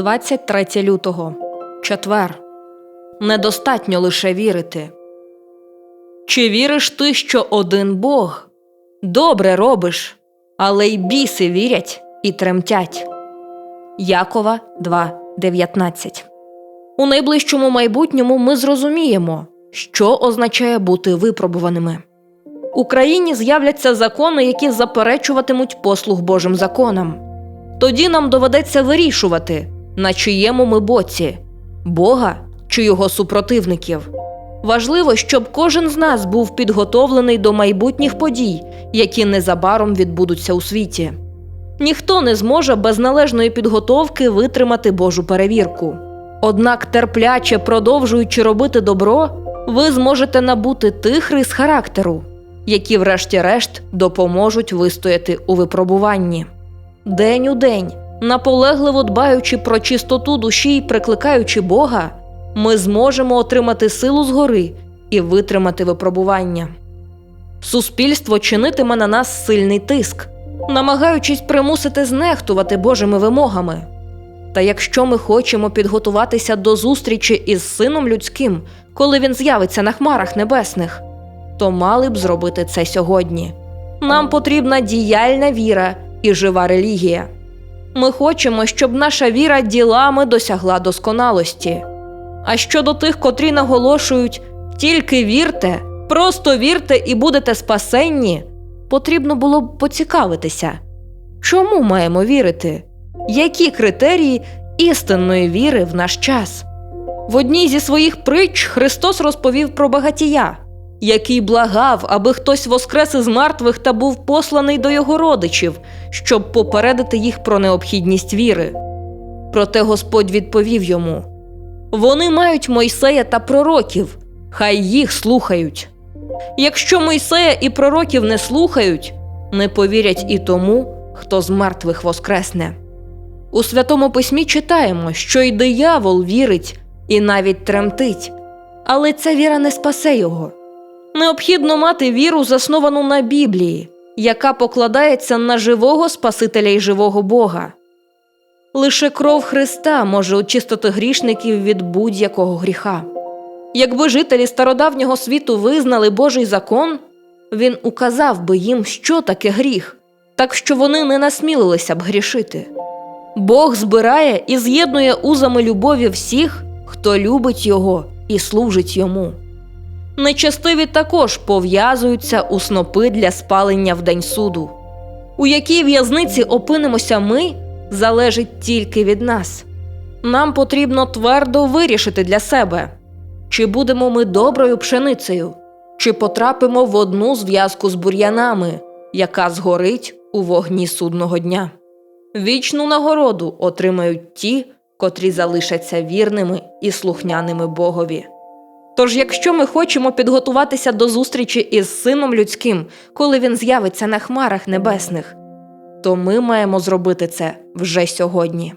23 лютого. Четвер. Недостатньо лише вірити. Чи віриш ти, що один Бог? Добре робиш, але й біси вірять і тремтять. Якова 2.19 У найближчому майбутньому ми зрозуміємо, що означає бути випробуваними. У країні з'являться закони, які заперечуватимуть послуг Божим законам. Тоді нам доведеться вирішувати, на чиєму ми боці Бога чи його супротивників. Важливо, щоб кожен з нас був підготовлений до майбутніх подій, які незабаром відбудуться у світі. Ніхто не зможе без належної підготовки витримати Божу перевірку. Однак, терпляче продовжуючи робити добро, ви зможете набути тих рис характеру, які, врешті-решт, допоможуть вистояти у випробуванні. День у день, наполегливо дбаючи про чистоту душі й прикликаючи Бога, ми зможемо отримати силу згори і витримати випробування. Суспільство чинитиме на нас сильний тиск, намагаючись примусити знехтувати Божими вимогами. Та якщо ми хочемо підготуватися до зустрічі із Сином Людським, коли він з'явиться на хмарах небесних, то мали б зробити це сьогодні. Нам потрібна діяльна віра і жива релігія. Ми хочемо, щоб наша віра ділами досягла досконалості. А щодо тих, котрі наголошують тільки вірте, просто вірте і будете спасенні, потрібно було б поцікавитися, чому маємо вірити? Які критерії істинної віри в наш час? В одній зі своїх притч Христос розповів про багатія, який благав, аби хтось воскрес із мертвих та був посланий до його родичів, щоб попередити їх про необхідність віри. Проте Господь відповів йому: Вони мають Мойсея та пророків, хай їх слухають. Якщо Мойсея і пророків не слухають, не повірять і тому, хто з мертвих воскресне. У Святому Письмі читаємо, що й диявол вірить і навіть тремтить, але ця віра не спасе його. Необхідно мати віру, засновану на Біблії, яка покладається на живого Спасителя і живого Бога. Лише кров Христа може очистити грішників від будь-якого гріха. Якби жителі стародавнього світу визнали Божий закон, він указав би їм, що таке гріх, так що вони не насмілилися б грішити. Бог збирає і з'єднує узами любові всіх, хто любить його і служить йому. Нечестиві також пов'язуються у снопи для спалення в день суду. У якій в'язниці опинимося ми, залежить тільки від нас. Нам потрібно твердо вирішити для себе, чи будемо ми доброю пшеницею, чи потрапимо в одну зв'язку з бур'янами, яка згорить у вогні судного дня. Вічну нагороду отримають ті, котрі залишаться вірними і слухняними Богові. Тож, якщо ми хочемо підготуватися до зустрічі із Сином Людським, коли він з'явиться на хмарах небесних, то ми маємо зробити це вже сьогодні.